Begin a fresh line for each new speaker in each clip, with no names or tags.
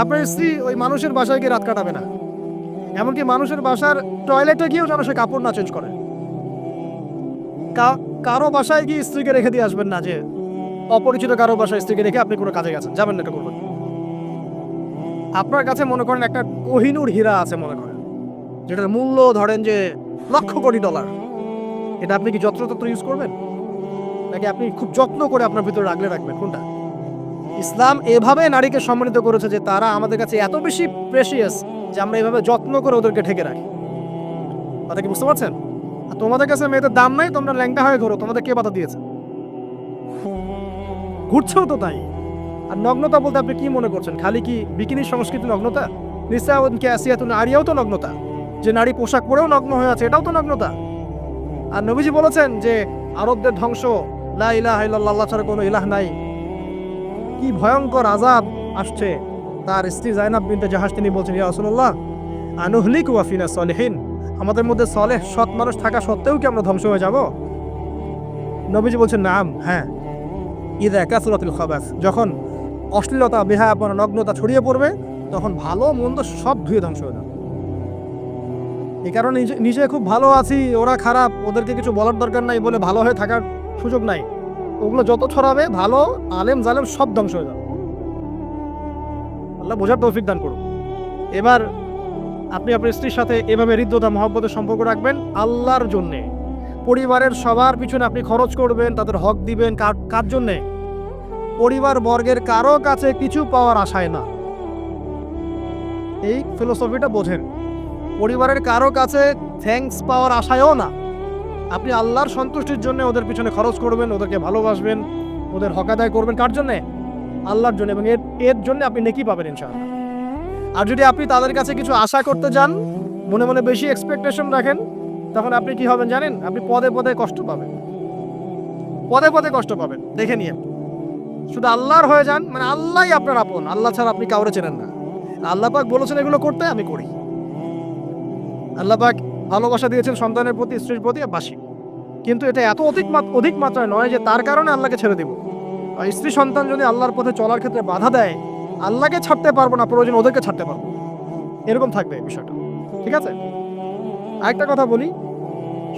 আপনার স্ত্রী ওই মানুষের বাসায় গিয়ে রাত কাটাবে না। এমনকি মানুষের বাসার টয়লেটে গিয়েও যেন সে কাপড় না চেঞ্জ করে। কারও বাসায় গিয়ে স্ত্রীকে রেখে দিয়ে আসবেন না যে, অপরিচিত কারও বাসায় স্ত্রীকে রেখে আপনি কোনো কাজে গেছেন। যাবেন না এটা করবেন আপনার কাছে মনে করেন একটা কোহিনুর হীরা আছে মনে করেন, যেটার মূল্য ধরেন যে লক্ষ কোটি ডলার এটা আপনি কি যত্রতত্র ইউজ করবেন? নাকি আপনি খুব যত্ন করে আপনার ভিতরে রাখলে রাখবেন? কোনটা? ইসলাম এভাবে নারীকে সম্মানিত করেছে যে তারা আমাদের কাছে এত বেশি প্রেশিয়াস যে আমরা এভাবে যত্ন করে ওদেরকে ঠেকে রাখি। কথা কি বুঝতে পারছেন? আর তোমাদের কাছে মেয়েদের দাম নাই, তোমরা ল্যাংটা হয়ে ঘোরো তোমাদের কে বাধা দিয়েছে? ঘুরছেও তো তাই। আর নগ্নতা বলতে আপনি কি মনে করছেন? খালি কি বিকিনির সংস্কৃতি নগ্নতা? নিশ্চয় ক্যাসিয়াতুন আরিয়াও তো নগ্নতা। যে নারী পোশাক পরেও নগ্ন হয়ে আছে, এটাও তো নগ্নতা। আর নবীজি বলেছেন যে আরবদের ধ্বংস, লা ইলাহা ইল্লাল্লাহ ছাড়া কোনো ইলাহ নাই। কি ভয়ঙ্কর আজাব আসছে। তার স্ত্রী জাইনাব বিনতে জাহাজ তিনি বলছেন, ইয়া রাসূলুল্লাহ, আনুহলিক ওয়াফিনা সলিহিন, আমাদের মধ্যে সলেহ, সৎ মানুষ থাকা সত্ত্বেও কি আমরা ধ্বংস হয়ে যাব? নবীজি বলছেন, নাম হ্যাঁ। ইদা কাসরাতুল খাবাস, যখন অশ্লীলতা, বেহায়াপনা, নগ্নতা ছড়িয়ে পড়বে, তখন ভালো মন্দ সব ধুয়ে ধ্বংস হয়ে যাবে। এই কারণে নিজে খুব ভালো আছি, ওরা খারাপ, ওদেরকে কিছু বলার দরকার নাই বলে ভালো হয়ে থাকার সুযোগ নাই। ওগুলো যত ছড়াবে, ভালো, আলেম জালেম সব ধ্বংস হয়ে যাবে। আল্লাহ বোঝার তৌফিক দান করুন। এবার আপনি আপনার স্ত্রীর সাথে এভাবে হৃদ্যতা, মহব্বতের সম্পর্ক রাখবেন আল্লাহর জন্যে। পরিবারের সবার পিছনে আপনি খরচ করবেন, তাদের হক দিবেন, কার জন্যে? পরিবার বর্গের কারও কাছে কিছু পাওয়ার আশায় না। এই ফিলোসফিটা বোঝেন। পরিবারের কারও কাছে থ্যাঙ্কস পাওয়ার আশায়ও না। আপনি আল্লাহর সন্তুষ্টির জন্য ওদের পিছনে খরচ করবেন, ওদেরকে ভালোবাসবেন, ওদের হক আদায় করবেন। কার জন্যে? আল্লাহর জন্য এবং এর এর জন্য আপনি নেকি পাবেন ইনশাআল্লাহ। আর যদি আপনি তাদের কাছে কিছু আশা করতে যান, মনে মনে বেশি এক্সপেকটেশন রাখেন, তখন আপনি কি হবেন জানেন? আপনি পদে পদে কষ্ট পাবেন। পদে পদে কষ্ট পাবেন। দেখে নিয়ে। শুধু আল্লাহর হয়ে যান মানে আল্লাহই আপনার আপন। আল্লাহ ছাড়া আপনি কাউরে চেনেন না। আল্লাহ পাক বলেছেন এগুলো করতে, আমি করি। আল্লাহ পাক ভালোবাসা দিয়েছেন সন্তানের প্রতি, স্ত্রীর প্রতি বাসি কিন্তু এটা এত অধিক অধিক মাত্রায় নয় যে তার কারণে আল্লাহকে ছেড়ে দেব। স্ত্রী সন্তান যদি আল্লাহর পথে চলার ক্ষেত্রে বাধা দেয়, আল্লাহকে ছাড়তে পারব না, প্রয়োজন ওদেরকে ছাড়তে পারব এরকম থাকবে এই বিষয়টা। ঠিক আছে? আরেকটা কথা বলি,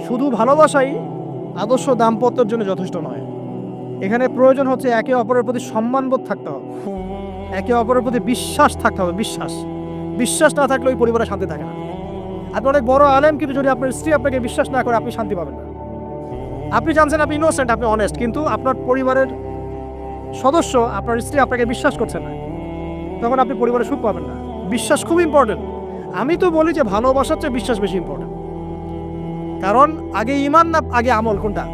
শুধু ভালোবাসাই আদর্শ দাম্পত্যের জন্য যথেষ্ট নয়। এখানে প্রয়োজন হচ্ছে একে অপরের প্রতি সম্মানবোধ থাকতে হবে। একে অপরের প্রতি বিশ্বাস থাকতে হবে, বিশ্বাস। বিশ্বাস না থাকলে ওই পরিবারে শান্তি থাকে না। আপনি অনেক বড় আলেম, কিন্তু যদি আপনার স্ত্রী আপনাকে বিশ্বাস না করে, আপনি শান্তি পাবেন না। আপনি জানছেন আপনি ইনোসেন্ট আপনি অনেস্ট কিন্তু আপনার পরিবারের সদস্য, আপনার স্ত্রী আপনাকে বিশ্বাস করছে না। তখন আপনি পরিবারে সুখ পাবেন না। বিশ্বাস খুব ইম্পর্টেন্ট আমি তো বলি যে ভালোবাসার চেয়ে বিশ্বাস বেশি ইম্পর্টেন্ট কারণ আগে ইমান না, আগে আমল কোনটা?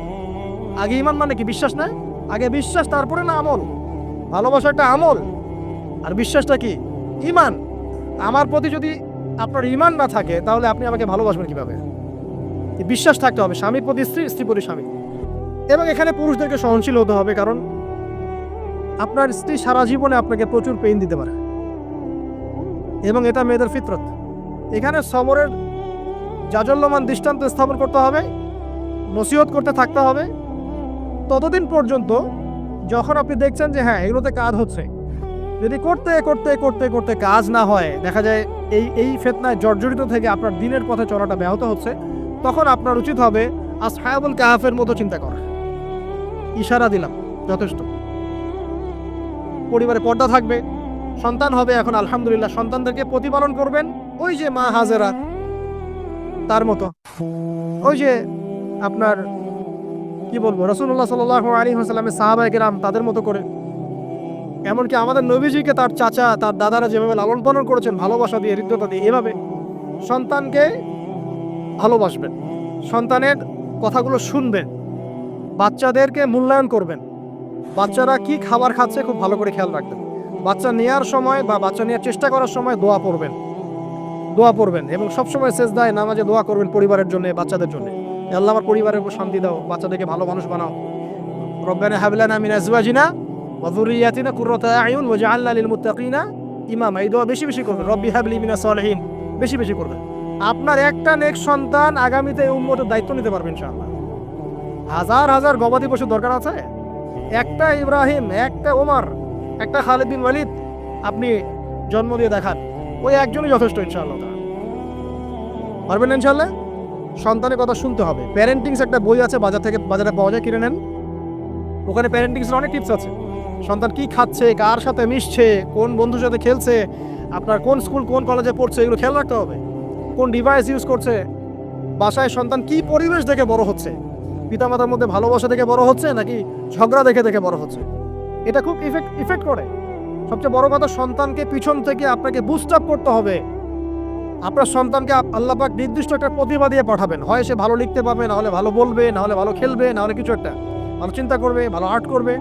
আগে ইমান মানে কি? বিশ্বাস না? আগে বিশ্বাস, তারপরে না আমল? ভালোবাসা একটা আমল। আর বিশ্বাসটা কি? ইমান। আমার প্রতি যদি আপনার ইমান না থাকে, তাহলে আপনি আমাকে ভালোবাসবেন কীভাবে? বিশ্বাস থাকতে হবে স্বামীর প্রতি স্ত্রী স্ত্রী প্রতি স্বামী। এবং এখানে পুরুষদেরকে সহনশীল হতে হবে, কারণ আপনার স্ত্রী সারা জীবনে আপনাকে প্রচুর পেইন দিতে পারে। এবং এটা মেয়েদের ফিতরত। এখানে সমরের জাজল্যমান দৃষ্টান্ত স্থাপন করতে হবে, নসিহত করতে থাকতে হবে। ততদিন পর্যন্ত যখন আপনি দেখছেন যে হ্যাঁ এগুলোতে কাজ হচ্ছে, যদি করতে করতে করতে করতে কাজ না হয়, দেখা যায় এই এই ফেতনায় জর্জরিত থেকে আপনার দিনের পথে চলাটা ব্যাহত হচ্ছে তখন আপনার উচিত হবে আসহায়াবুল কাহাফের মতো চিন্তা করা। ইশারা দিলাম, যথেষ্ট। পরিবারে পর্দা থাকবে, সন্তান হবে, এখন আলহামদুলিল্লাহ সন্তানদেরকে প্রতিপালন করবেন। ওই যে মা হাজেরা, তার মতো। ওই যে আপনার, কি বলব রসুল্লাহ সাল আলী হাসালামের সাহাবাই গ্রাম তাদের মতো করে। এমনকি আমাদের নবীজিকে তার চাচা, তার দাদারা যেভাবে লালন পালন করেছেন, ভালোবাসা দিয়ে, হৃদ্যতা দিয়ে, এভাবে সন্তানকে ভালোবাসবেন। সন্তানের কথাগুলো শুনবেন। বাচ্চাদেরকে মূল্যায়ন করবেন। বাচ্চারা কি খাবার খাচ্ছে খুব ভালো করে খেয়াল রাখবেন। বাচ্চা নেওয়ার সময় বা বাচ্চা নেওয়ার চেষ্টা করার সময় দোয়া পড়বেন। দোয়া পড়বেন এবং সবসময় শেষ দায় নামাজে দোয়া করবেন পরিবারের জন্য, বাচ্চাদের জন্য। আল্লাহ আমার পরিবারের উপর শান্তি দাও, বাচ্চাদেরকে ভালো মানুষ বানাও। রব্বানা হাবলানা মিন আজওয়াজিনা ওয়া যুররিয়াতিনা কুররাতা আয়ুন ওয়াজআলনা লিল মুত্তাকিনা ইমামা। এই দোয়া বেশি বেশি করবেন। রব্বি হাবলি মিনাস সলিহিন। বেশি বেশি করবেন। আপনার একটা নেক্সট সন্তান আগামীতে এই উম্মতের দায়িত্ব নিতে পারবেন ইনশাআল্লাহ। হাজার হাজার গবাদি পশু দরকার আছে। একটা ইব্রাহিম, একটা ওমর, একটা খালিদ বিন ওয়ালিদ আপনি জন্ম দিয়ে দেখান। ওই একজনই যথেষ্ট ইনশাআল্লাহ। পারবেন ইনশাআল্লাহ? সন্তানের কথা শুনতে হবে। প্যারেন্টিংস একটা বই আছে, বাজার থেকে বাজারে পাওয়া যায়, কিনে নেন। ওখানে প্যারেন্টিংসের অনেক টিপস আছে। সন্তান কি খাচ্ছে, কার সাথে মিশছে, কোন বন্ধুর সাথে খেলছে, আপনার কোন স্কুল কোন কলেজে পড়ছে, এগুলো খেয়াল রাখতে হবে। কোন ডিভাইস ইউজ করছে? বাসায় সন্তান কি পরিবেশ দেখে বড় হচ্ছে? পিতামাতার মধ্যে ভালোবাসা দেখে বড় হচ্ছে নাকি ঝগড়া দেখে দেখে বড় হচ্ছে? এটা খুব ইফেক্ট ইফেক্ট করে। সবচেয়ে বড় কথা, সন্তানকে পিছন থেকে আপনাকে বুস্ট আপ করতে হবে। আপনার সন্তানকে আপ- আল্লাহ পাক নির্দিষ্ট একটা প্রতিভা দিয়ে পাঠাবেন। হয় সে ভালো লিখতে পারবে, না হলে ভালো বলবে, না হলে ভালো খেলবে, না হলে কিছু একটা। ভালো চিন্তা করবে, ভালো আর্ট করবে।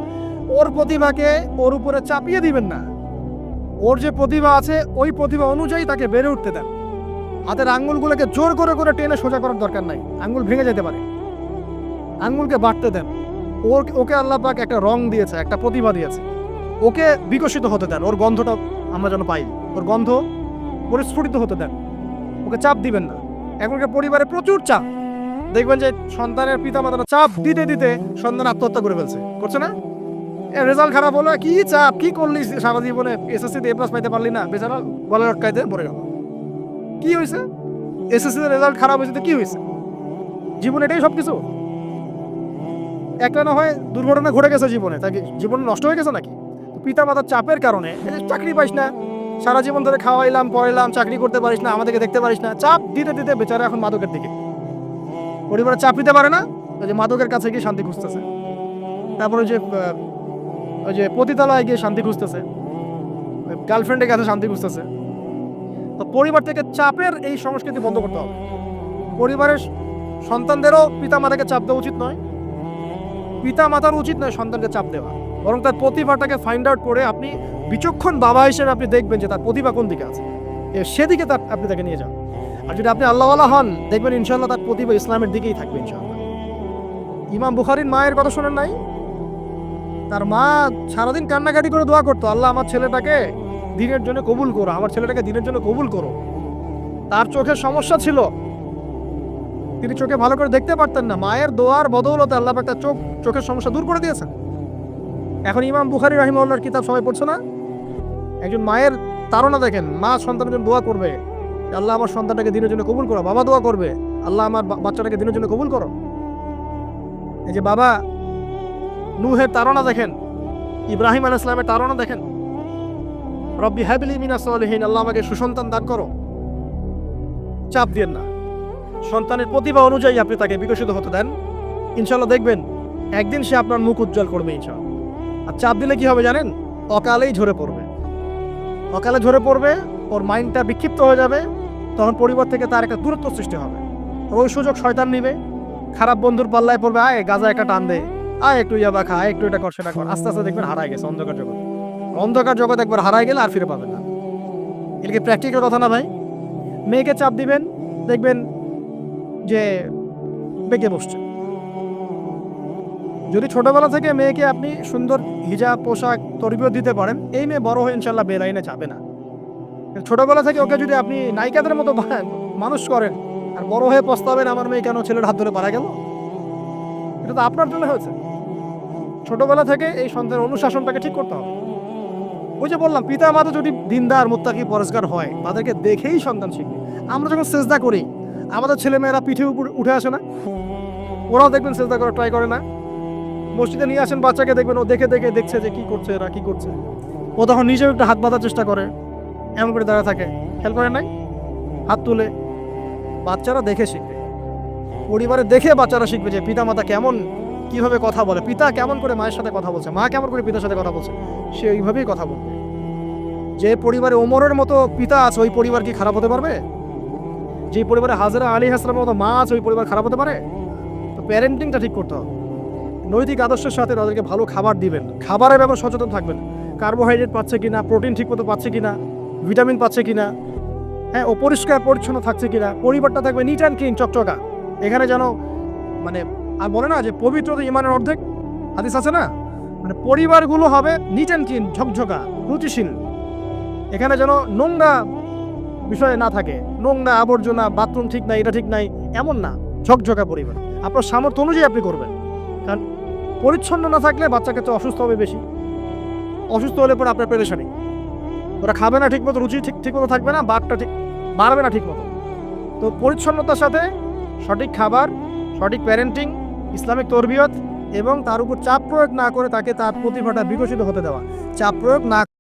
ওর প্রতিভাকে ওর উপরে চাপিয়ে দিবেন না। ওর যে প্রতিভা আছে, ওই প্রতিভা অনুযায়ী তাকে বেড়ে উঠতে দেন। হাতের আঙ্গুলগুলোকে জোর করে করে টেনে সোজা করার দরকার নাই। আঙ্গুল ভেঙে যেতে পারে। আঙ্গুলকে বাড়তে দেন। ওর, ওকে আল্লাহ পাক একটা রং দিয়েছে, একটা প্রতিভা দিয়েছে। ওকে বিকশিত হতে দেন। ওর গন্ধটা আমরা যেন পাই। ওর গন্ধ পরিস্ফুটিত হতে দেন। ওকে চাপ দিবেন না। এখনকার পরিবারে প্রচুর চাপ। দেখবেন যে সন্তানের পিতা মাতারা চাপ দিতে দিতে সন্তান আত্মহত্যা করে ফেলছে। করছে না? রেজাল্ট খারাপ হলো? কি চাপ? কি করলি সারা জীবনে? এসএসসিতে এ প্লাস পাইতে পারলি না। বেচারা গলা লটকাইতে পড়ে গেল। কি হয়েছে? এসএসসিতে রেজাল্ট খারাপ হয়েছে তো কি হয়েছে? জীবন এটাই সব কিছু একটা না হয় দুর্ঘটনা ঘটে গেছে জীবনে তাকে জীবন নষ্ট হয়ে গেছে নাকি? পিতা মাতার চাপের কারণে চাকরি পাইস না। সারা জীবন ধরে খাওয়াইলাম, পড়াইলাম, চাকরি করতে পারিস না, আমাদেরকে দেখতে পারিস না। চাপ দিতে দিতে বেচারা এখন মাদকের দিকে। পরিবারে চাপ দিতে পারে না, ওই যে মাদকের কাছে গিয়ে শান্তি খুঁজতেছে। তারপরে ওই যে ওই যে পতিতালয়ে গিয়ে শান্তি খুঁজতেছে। গার্লফ্রেন্ডের কাছে শান্তি খুঁজতেছে। তো পরিবার থেকে চাপের এই সংস্কৃতি বন্ধ করতে হবে। পরিবারের সন্তানদেরও পিতা মাতাকে চাপ দেওয়া উচিত নয়। পিতা মাতার উচিত নয় সন্তানকে চাপ দেওয়া। বরং তার প্রতিভাটাকে ফাইন্ড আউট করে আপনি বিচক্ষণ বাবা হিসেবে আপনি দেখবেন যে তার প্রতিভা কোন দিকে আছে। সেদিকে তার আপনি তাকে নিয়ে যান। আর যদি আপনি আল্লাহওয়ালা হন, দেখবেন ইনশাল্লাহ তার প্রতিভা ইসলামের দিকেই থাকবে ইনশাল্লাহ ইমাম বুখারির মায়ের কথা শোনেন নাই? তার মা সারাদিন কান্নাকাটি করে দোয়া করতো, আল্লাহ আমার ছেলেটাকে দিনের জন্য কবুল করো, আমার ছেলেটাকে দিনের জন্য কবুল করো। তার চোখের সমস্যা ছিল। তিনি চোখে ভালো করে দেখতে পারতেন না। মায়ের দোয়ার বদৌলতে আল্লাহ তার চোখ চোখের সমস্যা দূর করে দিয়েছেন। এখন ইমাম বুখারি রাহিমউল্লাহর কিতাব সবাই পড়ছে না? একজন মায়ের তারা দেখেন, মা সন্তানের জন্য দোয়া করবে। আল্লাহ আমার সন্তানটাকে দিনের জন্য কবুল করো, বাবা দোয়া করবে। আল্লাহ আমার বাচ্চাটাকে দিনের জন্য কবুল করো। এই যে বাবা, নুহের তারা দেখেন, ইব্রাহিম আলাইহিস সালামের তারা দেখেন। রব্বি হ্যাবিলি মিনা সলিহীন, আল্লাহ আমাকে সুসন্তান দান করো। চাপ দিয়েন না। সন্তানের প্রতিভা অনুযায়ী আপনি তাকে বিকশিত হতে দেন। ইনশাল্লাহ দেখবেন, একদিন সে আপনার মুখ উজ্জ্বল করবে ইনশাল্লাহ আর চাপ দিলে কি হবে জানেন? অকালেই ঝরে পড়বে। অকালে ঝরে পড়বে, ওর মাইন্ডটা বিক্ষিপ্ত হয়ে যাবে, তখন পরিবার থেকে তার একটা দূরত্ব সৃষ্টি হবে। ওই সুযোগ শয়তান নিবে। খারাপ বন্ধুর পাল্লায় পড়বে, আয় গাজা একটা টান দে। আয় একটু ইয়াবা খা একটু এটা কর, সেটা কর। আস্তে আস্তে দেখবেন হারায় গেছে, অন্ধকার জগৎ। অন্ধকার জগৎ একবার হারায় গেলে আর ফিরে পাবেন না। এটা কি প্র্যাকটিক্যাল কথা না ভাই? মেয়েকে চাপ দিবেন, দেখবেন যে বেঁকে বসছে। যদি ছোটবেলা থেকে মেয়েকে আপনি সুন্দর হিজাব, পোশাক, তরবিয়ত দিতে পারেন, এই মেয়ে বড় হয়ে ইনশাল্লাহ বেলাইনে যাবে না। ছোটবেলা থেকে ওকে যদি আপনি নায়িকাদের মতো মানুষ করেন, আর বড় হয়ে পস্তাবেন আমার মেয়ে কেন ছেলের হাত ধরে পারা গেল? এটা তো আপনার জন্য হয়েছে। ছোটবেলা থেকে এই সন্তানের অনুশাসনটাকে ঠিক করতে হবে। ওই যে বললাম, পিতা মাতা যদি দিনদার, মুত্তাকি পরিষ্কার হয়, তাদেরকে দেখেই সন্তান শিখবে। আমরা যখন চেষ্টা করি, আমাদের ছেলেমেয়েরা পিঠে উপর উঠে আসে না? ওরাও দেখবেন চেষ্টা করে ট্রাই করে না। মসজিদে নিয়ে আসেন বাচ্চাকে, দেখবেন ও দেখে দেখে দেখছে যে কি করছে এরা, কি করছে। ও তখন নিজেও একটু হাত বাঁধার চেষ্টা করে, এমন করে দাঁড়া থাকে। খেয়াল করে নাই? হাত তুলে বাচ্চারা দেখে শিখবে। পরিবারে দেখে বাচ্চারা শিখবে যে পিতা মাতা কেমন কীভাবে কথা বলে? পিতা কেমন করে মায়ের সাথে কথা বলছে? মা কেমন করে পিতার সাথে কথা বলছে? সে ওইভাবেই কথা বলবে। যে পরিবারে ওমরের মতো পিতা আছে, ওই পরিবার কি খারাপ হতে পারবে? যে পরিবারে হাজরা আলী হাসলামের মতো মা আছে, ওই পরিবার খারাপ হতে পারে? তো প্যারেন্টিংটা ঠিক করতে হবে। নৈতিক আদর্শের সাথে তাদেরকে ভালো খাবার দিবেন। খাবারের ব্যাপারে সচেতন থাকবেন। কার্বোহাইড্রেট পাচ্ছে কিনা? প্রোটিন ঠিকমতো পাচ্ছে কিনা? ভিটামিন পাচ্ছে কিনা? হ্যাঁ ও পরিষ্কার পরিচ্ছন্ন থাকছে কিনা? পরিবারটা থাকবে নিট অ্যান্ড ক্লিন চকচকা। এখানে যেন মানে আর বলে না যে পবিত্র ইমানের অর্ধেক। হাদিস আছে না? মানে পরিবারগুলো হবে নিট অ্যান্ড ঝকঝকা রুচিশীল এখানে যেন নোংরা বিষয়ে না থাকে। নোংরা আবর্জনা, বাথরুম ঠিক নাই, এটা ঠিক নাই, এমন না। ঝকঝকা পরিবার। আপনার সামর্থ্য অনুযায়ী আপনি করবেন। কারণ পরিচ্ছন্ন না থাকলে বাচ্চাকে তো অসুস্থ হবে বেশি। অসুস্থ হলে পরে আপনার পেরেশানি। ওরা খাবে না ঠিকমতো, রুচি ঠিক ঠিকমতো থাকবে না, বাঘটা ঠিক বাড়বে না ঠিকমতো। তো পরিচ্ছন্নতার সাথে সঠিক খাবার, সঠিক প্যারেন্টিং ইসলামিক তরবিয়ত এবং তার উপর চাপ প্রয়োগ না করে তাকে তার প্রতিভাটা বিকশিত হতে দেওয়া। চাপ প্রয়োগ না